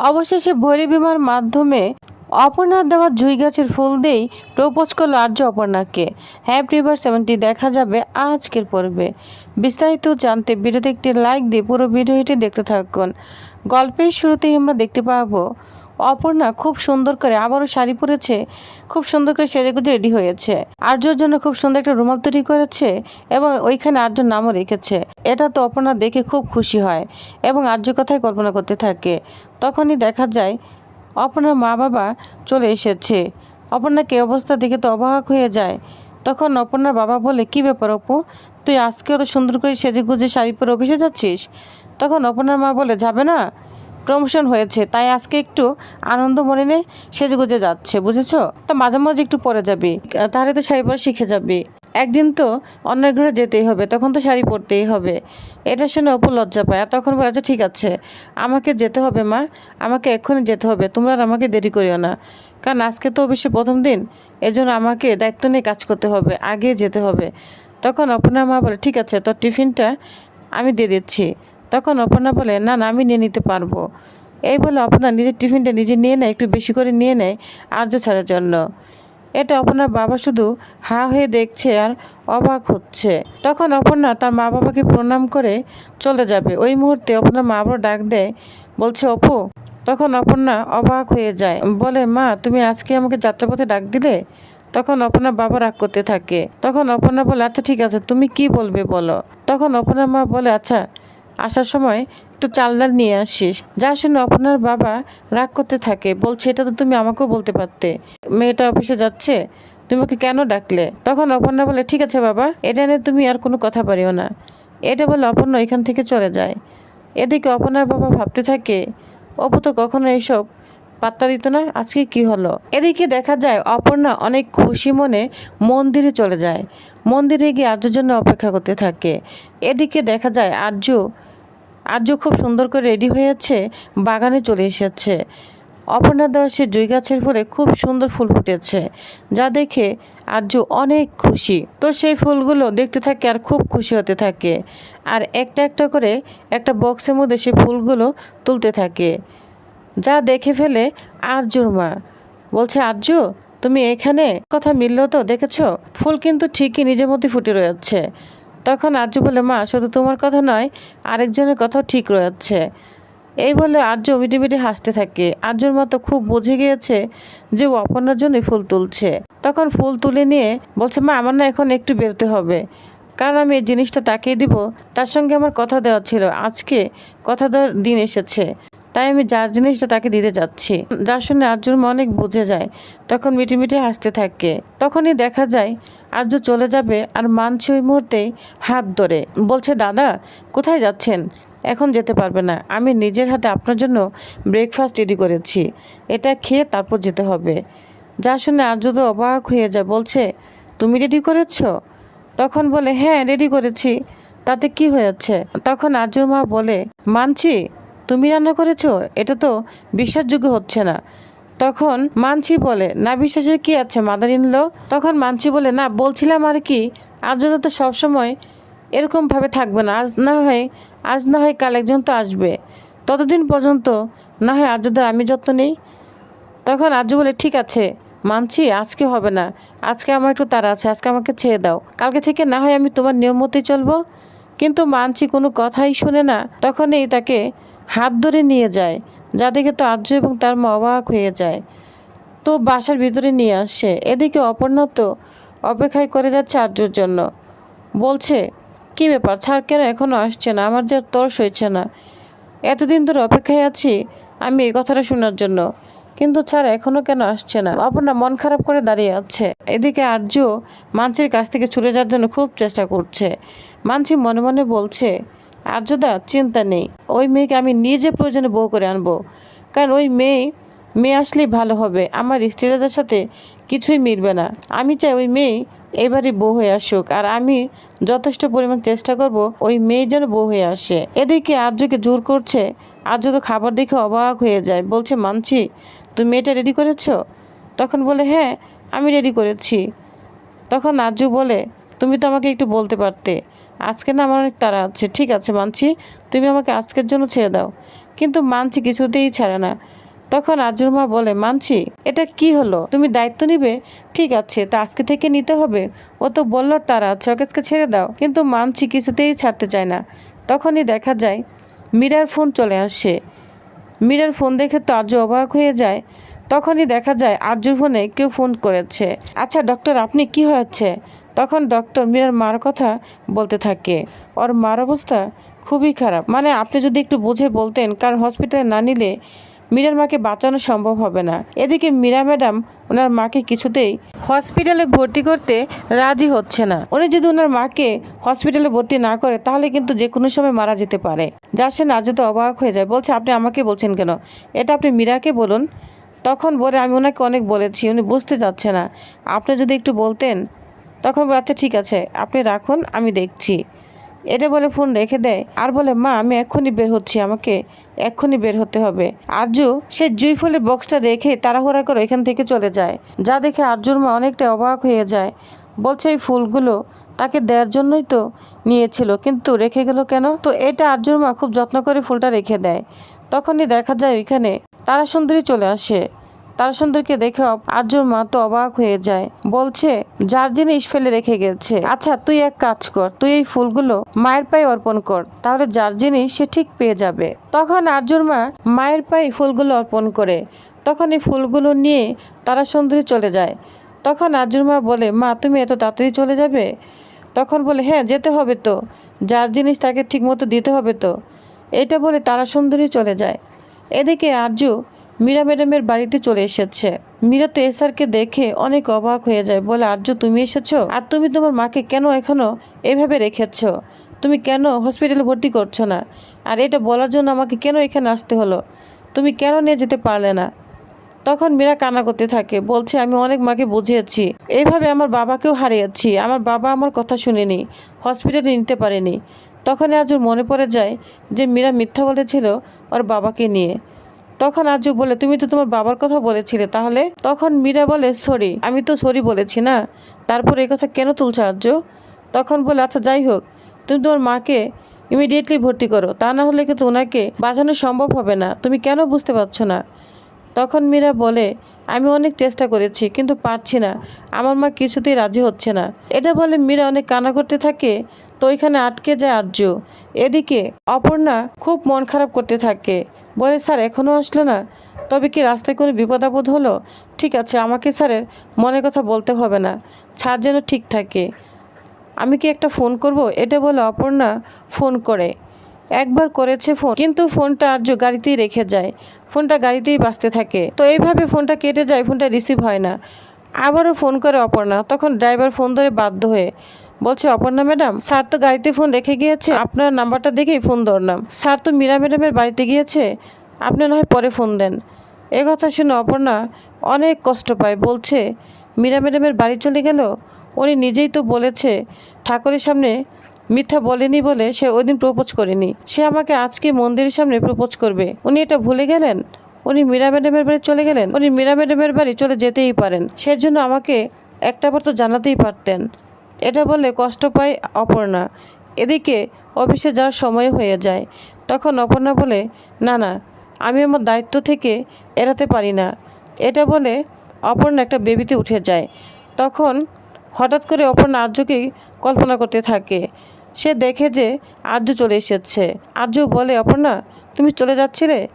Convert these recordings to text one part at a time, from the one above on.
অবশেষে ভৈরী বিমার মাধ্যমে অপর্ণার দেওয়া জুই গাছের ফুল দিয়েই প্রপোজ করল আর্য অপর্ণাকে। হ্যাপি রিভার সেভেন্টি দেখা যাবে আজকের পর্বে। বিস্তারিত জানতে বিরোধী একটি লাইক দিয়ে পুরো ভিডিওটি দেখতে থাকুন। গল্পের শুরুতেই আমরা দেখতে পাবো অপর্ণা খুব সুন্দর করে আবারও শাড়ি পরেছে, খুব সুন্দর করে সেজেগুজে রেডি হয়েছে। আর্যর জন্য খুব সুন্দর একটা রুমাল তৈরি করেছে এবং ওইখানে আর্যর নামও রেখেছে। এটা তো অপর্ণা দেখে খুব খুশি হয় এবং আর্য কথাই কল্পনা করতে থাকে। তখনই দেখা যায় অপর্ণার মা বাবা চলে এসেছে। অপর্ণা কে অবস্থা দেখে তো অবাক হয়ে যায়। তখন অপর্ণার বাবা বলে, কি ব্যাপার অপু? তুই আজকেও তো সুন্দর করে সেজে গুজে শাড়ি পরে অফিসে যাচ্ছিস? তখন অপর্ণার মা বলে, যাবে না। প্রমোশন হয়েছে, তাই আজকে একটু আনন্দ মনে নে সেজে গুজে যাচ্ছে, বুঝেছ? তা মাঝে মাঝে একটু পরে যাবি, তাহলে তো শাড়ি পরে শিখে যাবি। একদিন তো অন্যের ঘরে যেতেই হবে, তখন তো শাড়ি পরতেই হবে। এটা শুনে অপু লজ্জা পায়, আর তখন বলে আচ্ছা ঠিক আছে, আমাকে যেতে হবে, মা, আমাকে এক্ষুনি যেতে হবে, তোমরা আর আমাকে দেরি করিও না। কারণ আজকে তো অবশ্যই প্রথম দিন, এজন্য আমাকে দায়িত্ব নিয়ে কাজ করতে হবে, আগে যেতে হবে। তখন অপর্ণার মা বলে, ঠিক আছে, তোর টিফিনটা আমি দিয়ে দিচ্ছি। তখন অপর্ণা বলে, না না, আমি নিয়ে নিতে পারব। এই বলে অপর্ণা নিজের টিফিনটা নিজে নিয়ে নেয়, একটু বেশি করে নিয়ে নেয় আর্য ছাড়ার জন্য। এটা অপর্ণার বাবা শুধু হা হয়ে দেখছে আর অবাক হচ্ছে। তখন অপর্ণা তার মা বাবাকে প্রণাম করে চলে যাবে। ওই মুহূর্তে অপর্ণার মা বাবা ডাক দেয়, বলছে অপু তখন অপর্ণা অবাক হয়ে যায়, বলে, মা, তুমি আজকে আমাকে যাত্রাপথে ডাক দিলে? তখন অপর্ণার বাবা রাগ করতে থাকে। তখন অপর্ণা বলে আচ্ছা ঠিক আছে, তুমি কি বলবে বলো? তখন অপর্ণার মা বলে আচ্ছা আসার সময় একটু চাল ডাল নিয়ে আসিস। যা শুনে অপর্ণার বাবা রাগ করতে থাকে। বলছে, এটা তো তুমি আমাকেও বলতে পারতে। মেয়েটা অফিসে যাচ্ছে। তুমি ওকে কেন ডাকলে? তখন অপর্ণা বলে, ঠিক আছে বাবা, এটা নিয়ে তুমি আর কোনো কথা পারিও না। এটা বলে অপর্ণা এখান থেকে চলে যায়। এদিকে অপর্ণার বাবা ভাবতে থাকে, অপু তো কখনো এইসব পাত্তা দিত না, আজকে কি হলো? এদিকে দেখা যায়, অপর্ণা অনেক খুশি মনে মন্দিরে চলে যায়। মন্দিরে গিয়ে আর্যর জন্য অপেক্ষা করতে থাকে। এদিকে দেখা যায়, আর্য আর্য খুব সুন্দর করে রেডি হয়েছে বাগানে চলে এসেছে। অপর্ণা দেওয়া সে জুই গাছের ফুলে খুব সুন্দর ফুল ফুটেছে, যা দেখে আর্য অনেক খুশি। তো সেই ফুলগুলো দেখতে থাকে আর খুব খুশি হতে থাকে। আর একটা একটা করে একটা বক্সের মধ্যে সেই ফুলগুলো তুলতে থাকে, যা দেখে ফেলে আর্যর মা। বলছে, আর্য, তুমি এখানে? কথা মিলল তো, দেখেছ? ফুল কিন্তু ঠিকই নিজের মধ্যে ফুটে রয়েছে। তখন আর্য বলে, মা, শুধু তোমার কথা নয়, আরেকজনের কথাও ঠিক রয়েছে। এই বলে আর্য মিটি মিটি হাসতে থাকে। আর্যর মতো খুব বুঝে গিয়েছে যে ও অপর্ণার জন্যই ফুল তুলছে। তখন ফুল তুলে নিয়ে বলছে, মা, আমার না এখন একটু বেরোতে হবে। কারণ আমি এই জিনিসটা তাকিয়ে দিব। তার সঙ্গে আমার কথা দেওয়া ছিল। আজকে কথা দেওয়ার দিন এসেছে। তাই আমি যার জিনিসটা তাকে দিতে যাচ্ছি। যার শুনে আর্যুর অনেক বুঝে যায়, তখন মিটিমিটি হাসতে থাকে। তখনই দেখা যায়, আর্য চলে যাবে আর মানছে ওই মুহূর্তেই হাত ধরে। বলছে, দাদা, কোথায় যাচ্ছেন? এখন যেতে পারবে না। আমি নিজের হাতে আপনার জন্য ব্রেকফাস্ট রেডি করেছি। এটা খেয়ে তারপর যেতে হবে। যা শুনে আর্য তো অবাক হয়ে যায়, বলছে, তুমি রেডি করেছ? তখন বলে হ্যাঁ রেডি করেছি। তাতে কি হয়েছে? তখন আর্যর মা বলে, মানছি তুমি রান্না করেছ? এটা তো বিশ্বাসযোগ্য হচ্ছে না। তখন মানছি বলে, না বিশ্বাসের কি আছে মাদার ইনলো তখন মানছি বলে, না, বলছিলাম আর কি, আর্যদা তো সবসময় এরকমভাবে থাকবে না। আজ না হয়, আজ না হয় কাল একজন তো আসবে। ততদিন পর্যন্ত না হয় আর্যদার আমি যত্ন নেই। তখন আর্য বলে, ঠিক আছে, মানছি, আজকে হবে না। আজকে আমার একটু তারা আছে, আজকে আমাকে ছেড়ে দাও। কালকে থেকে না হয় আমি তোমার নিয়ম মতোই চলবো। কিন্তু মানছি কোনো কথাই শুনে না। তখনই তাকে হাত ধরে নিয়ে যায়, যা দেখে তো আর্য এবং তার মা অবাক হয়ে যায়। তো বাসার ভিতরে নিয়ে আসে। এদিকে অপর্ণা তো অপেক্ষায় করে যাচ্ছে আর্যর জন্য। বলছে, কি ব্যাপার? ছাড় কেন এখনও আসছে না? আমার যে আর তরস হয়েছে না। এতদিন ধরে অপেক্ষায় আছি আমি এই কথাটা শোনার জন্য। কিন্তু ছাড় এখনও কেন আসছে না? অপর্ণা মন খারাপ করে দাঁড়িয়ে আছে। এদিকে আর্য মানসির কাছ থেকে ছুটে যাওয়ার জন্য খুব চেষ্টা করছে। মানসি মনে মনে বলছে আর্যদা চিন্তা নেই। ওই মেয়েকে আমি নিজে প্রয়োজনে বউ করে আনব। কারণ ওই মেয়ে মেয়ে আসলেই ভালো হবে। আমার স্ত্রীরাজার সাথে কিছুই মিলবে না। আমি চাই ওই মেয়ে এবারে বউ হয়ে আসুক। আর আমি যথেষ্ট পরিমাণ চেষ্টা করব ওই মেয়ে যেন বউ হয়ে আসে। এদিকে আর্যকে জোর করছে। আর্য তো খাবার দেখে অবাক হয়ে যায়। বলছে, মানছি, তুমি মেয়েটা রেডি করেছ? তখন বলে হ্যাঁ আমি রেডি করেছি। তখন আর্য বলে, তুমি তো আমাকে একটু বলতে পারতে। আজকে না আমার অনেক তাড়া আছে। ঠিক আছে, মানছি। তুমি আমাকে আজকের জন্য ছেড়ে দাও। কিন্তু মানছি কিছুতেই ছাড়ে না। তখন আজুর মা বলে, মানছি, এটা কি হলো? তুমি দায়িত্ব নিবে? ঠিক আছে, তা আজকে থেকে নিতে হবে। ও তো বলল, তারা আজকে ছেড়ে দাও। কিন্তু মানছি কিছুতেই ছাড়তে চায় না। তখনই দেখা যায়, মীরার ফোন চলে আসে। মীরার ফোন দেখে তো আর্য অবাক হয়ে যায়। তখনই দেখা যায় আরজুর ফোনে কেউ ফোন করেছে। আচ্ছা ডক্টর, আপনি কি হয়েছে? তখন ডক্টর মীরার মার কথা বলতে থাকে। ওর মার অবস্থা খুবই খারাপ। মানে আপনি যদি একটু বুঝে বলতেন, কারণ হসপিটালে না নিলে মীরার মাকে বাঁচানো সম্ভব হবে না। এদিকে মীরা ম্যাডাম ওনার মাকে কিছুতেই হসপিটালে ভর্তি করতে রাজি হচ্ছে না। উনি যদি ওনার মাকে হসপিটালে ভর্তি না করে, তাহলে কিন্তু যে কোনো সময় মারা যেতে পারে। যা সে না যেতে অবাক হয়ে যায়। বলছে, আপনি আমাকে বলছেন কেন? এটা আপনি মীরাকে বলুন তখন বলে, আমি ওনাকে অনেক বলেছি, উনি বুঝতে যাচ্ছে না। আপনি যদি একটু বলতেন? তখন বলে আচ্ছা ঠিক আছে, আপনি রাখুন, আমি দেখছি। এটা বলে ফোন রেখে দেয়। আর বলে, মা, আমি এক্ষুনি বের হচ্ছি, আমাকে এক্ষুনি বের হতে হবে। আরজু সে জুই ফুলের বক্সটা রেখে তাড়াহুড়া করে এখান থেকে চলে যায়। যা দেখে আরজুর মা অনেকটা অবাক হয়ে যায়। বলছে, এই ফুলগুলো তাকে দেওয়ার জন্যই তো নিয়েছিল, কিন্তু রেখে গেল কেন? তো এটা আরজুর মা খুব যত্ন করে ফুলটা রেখে দেয়। তখনই দেখা যায় ওইখানে তারা সুন্দরী চলে আসে। তারা সুন্দরকে দেখে আর্যর মা তো অবাক হয়ে যায়। বলছে, যার জিনিস ফেলে রেখে গেছে। আচ্ছা তুই এক কাজ কর। তুই এই ফুলগুলো মায়ের পায়ে অর্পণ কর। তাহলে যার জিনিস সে ঠিক পেয়ে যাবে। তখন আর্যর মা মায়ের পায়ে ফুলগুলো অর্পণ করে। তখন এই ফুলগুলো নিয়ে তারা সুন্দরী চলে যায়। তখন আর্যর মা বলে, মা, তুমি এত তাড়াতাড়ি চলে যাবে? তখন বলে হ্যাঁ যেতে হবে তো। যার জিনিস তাকে ঠিকমতো দিতে হবে তো। এটা বলে তারা সুন্দরী চলে যায়। এদিকে আরজু মীরা ম্যাডামের বাড়িতে চলে এসেছে। মীরা তো এসআরকে দেখে অনেক অবাক হয়ে যায়, বলে আর্য তুমি এসেছ? আর তুমি তোমার মাকে কেন এখনও এভাবে রেখেছো? তুমি কেন হসপিটালে ভর্তি করছ না? আর এটা বলার জন্য আমাকে কেন এখানে আসতে হলো? তুমি কেন নিয়ে যেতে পারলে না? তখন মীরা কান্না করতে থাকে, বলছে, আমি অনেক মাকে বুঝিয়েছি। এইভাবে আমার বাবাকেও হারিয়েছি। আমার বাবা আমার কথা শুনেনি। হসপিটালে নিতে পারেনি। তখন আজ মনে পড়ে যায় যে মীরা মিথ্যা বলেছিল ওর বাবাকে নিয়ে। তখন আজু বলে, তুমি তো তোমার বাবার কথা বলেছিলে, তাহলে? তখন মীরা বলে, সরি, আমি তো সরি বলেছি না। তারপর এই কথা কেন তুলছো আর্য? তখন বলে আচ্ছা যাই হোক, তুমি তোমার মাকে ইমিডিয়েটলি ভর্তি করো। তা না হলে কিন্তু ওনাকে বাঁচানো সম্ভব হবে না। তুমি কেন বুঝতে পারছ না? তখন মীরা বলে, আমি অনেক চেষ্টা করেছি, কিন্তু পারছি না। আমার মা কিছুতেই রাজি হচ্ছে না। এটা বলে মীরা অনেক কানা করতে থাকে। তো ওইখানে আটকে যায় আর্য। এদিকে অপর্ণা খুব মন খারাপ করতে থাকে। বলে, স্যার এখনও আসলো না? তবে কি রাস্তায় কোনো বিপদ আপদ হলো? ঠিক আছে, আমাকে স্যারের মনের কথা বলতে হবে না। ছাড় যেন ঠিক থাকে। আমি কি একটা ফোন করব? এটা বলে অপর্ণা ফোন করে। একবার করেছে ফোন, কিন্তু ফোনটা আর্য গাড়িতেই রেখে যায়। ফোনটা গাড়িতেই বাঁচতে থাকে। তো এইভাবে ফোনটা কেটে যায়, ফোনটা রিসিভ হয় না। আবারও ফোন করে অপর্ণা, তখন ড্রাইভার ফোন ধরে বাধ্য হয়ে বলছে, অপর্ণা ম্যাডাম, স্যার তো গাড়িতে ফোন রেখে গিয়েছে, আপনার নাম্বারটা দেখেই ফোন ধরলাম। স্যার তো মীরা ম্যাডামের বাড়িতে গিয়েছে, আপনি না হয় পরে ফোন দেন। এ কথা শুনে অপর্ণা অনেক কষ্ট পায়, বলছে, মীরা ম্যাডামের বাড়ি চলে গেল? উনি নিজেই তো বলেছে, ঠাকুরের সামনে মিথ্যা বলেনি বলে সে ওই দিন প্রপোজ করেনি। সে আমাকে আজকে মন্দিরের সামনে প্রপোজ করবে। উনি এটা ভুলে গেলেন? উনি মীরা ম্যাডামের বাড়ি চলে গেলেন? উনি মীরা ম্যাডামের বাড়ি চলে যেতেই পারেন। সেজন্য আমাকে একটাবার তো জানাতেই পারতেন। এটা বলে কষ্ট পায় অপর্ণা। এদিকে অফিসে যাওয়ার সময় হয়ে যায়। তখন অপর্ণা বলে, না না, আমি আমার দায়িত্ব থেকে এড়াতে পারি না। এটা বলে অপর্ণা একটা বেবিতে উঠে যায়। তখন হঠাৎ করে অপর্ণা আর্যকেই কল্পনা করতে থাকে। সে দেখে যে আর্য চলে এসেছে। আর্য বলে, অপর্ণা, তুমি চলে যাচ্ছিলে?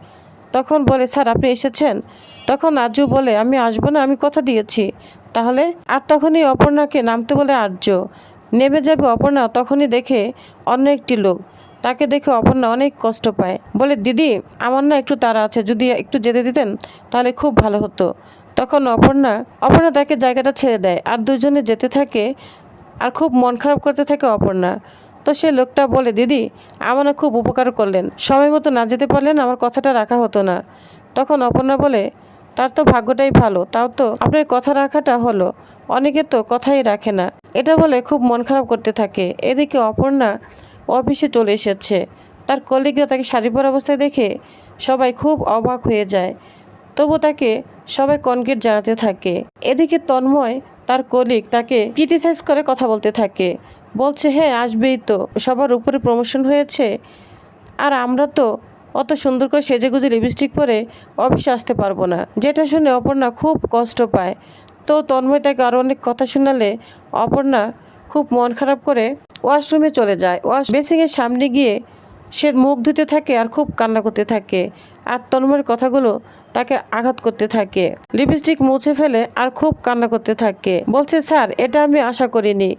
তখন বলে, স্যার, আপনি এসেছেন? তখন আর্য বলে, আমি আসব না, আমি কথা দিয়েছি। তাহলে আর তখনই অপর্ণাকে নামতে বলে আর্য। নেমে যাবে অপর্ণা, তখনই দেখে অন্য একটি লোক। তাকে দেখে অপর্ণা অনেক কষ্ট পায়। বলে, দিদি, আমার না একটু তারা আছে, যদি একটু যেতে দিতেন, তাহলে খুব ভালো হতো। তখন অপর্ণা অপর্ণা তাকে জায়গাটা ছেড়ে দেয়। আর দুজনে যেতে থাকে, আর খুব মন খারাপ করতে থাকে অপর্ণা। তো সে লোকটা বলে, দিদি আমার খুব উপকার করলেন। সময় মতো না যেতে পারলেন আমার কথাটা রাখা হতো না। তখন অপর্ণা বলে, তার তো ভাগ্যটাই ভালো, তাও তো আপনার কথা রাখাটা হলো। অনেকে তো কথাই রাখে না। এটা বলে খুব মন খারাপ করতে থাকে। এদিকে অপর্ণা অফিসে চলে এসেছে। তার কলিগরা তাকে শাড়ি পরা অবস্থায় দেখে সবাই খুব অবাক হয়ে যায়। তবু তাকে সবাই কনক্রিট জানাতে থাকে। এদিকে তন্ময়, তার কলিগ, তাকে ক্রিটিসাইজ করে কথা বলতে থাকে। বলছে হ্যাঁ আসবেই তো। সবার উপরে প্রমোশন হয়েছে। আর আমরা তো অত সুন্দর করে সেজেগুজে লিপস্টিক পরে অফিসে আসতে পারব না। যেটা শুনে অপর্ণা খুব কষ্ট পায়। তো তন্ময় তাকে আরও অনেক কথা শোনালে অপর্ণা খুব মন খারাপ করে ওয়াশরুমে চলে যায়। ওয়াশ বেসিংয়ের সামনে গিয়ে সে মুখ ধুতে থাকে আর খুব কান্না করতে থাকে। আর তন্ময়ের কথাগুলো তাকে আঘাত করতে থাকে। লিপস্টিক মুছে ফেলে আর খুব কান্না করতে থাকে। বলছে, স্যার, এটা আমি আশা করিনি।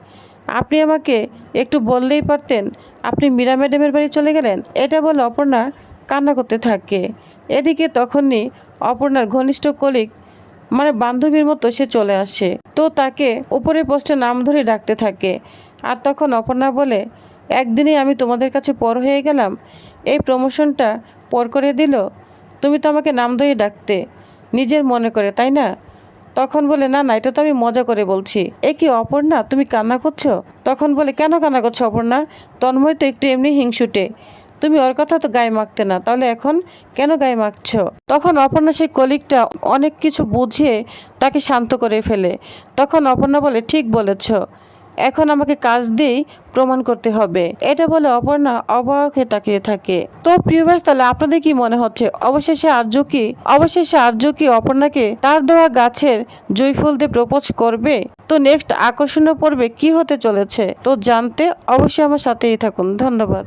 আপনি আমাকে একটু বললেই পারতেন, আপনি মীরা ম্যাডামের বাড়ি চলে গেলেন? এটা বলে অপর্ণা কান্না করতে থাকে। এদিকে তখনই অপর্ণার ঘনিষ্ঠ কলিগ মানে বান্ধবীর মতো সে চলে আসে। তো তাকে উপরে পোস্টে নাম ধরে ডাকতে থাকে। আর তখন অপর্ণা বলে, একদিনেই আমি তোমাদের কাছে পর হয়ে গেলাম। এই প্রমোশনটা পর করে দিল। তুমি তো আমাকে নাম ধরে ডাকতে নিজের মনে করে, তাই না? তখন বলে, না না, এটা তো আমি মজা করে বলছি। এ কি অপর্ণা, তুমি কান্না করছ? তখন বলে, কেন কান্না করছ অপর্ণা? তন্ময় তো একটু এমনি হিংসুটে। তুমি ওর কথা তো গায়ে মাখতে না, তাহলে এখন কেন গায়ে মাখছ? তখন অপর্ণা সেই কলিগটা অনেক কিছু বুঝিয়ে তাকে শান্ত করে ফেলে। তখন অপর্ণা বলে, ঠিক বলেছ। এখন আমাকে কাজ দিয়েই প্রমাণ করতে হবে। এটা বলে অপর্ণা অবাক হয়ে তাকিয়ে থাকে। তো প্রিয় ভাই তাহলে আপনাদের কি মনে হচ্ছে? অবশেষে আর্য কি, অবশেষে আর্য কি অপর্ণাকে তার দেওয়া গাছের জয়ফুল দিয়ে প্রপোজ করবে? তো নেক্সট আকর্ষণীয় পর্বে কি হতে চলেছে? তো জানতে অবশ্যই আমার সাথেই থাকুন। ধন্যবাদ।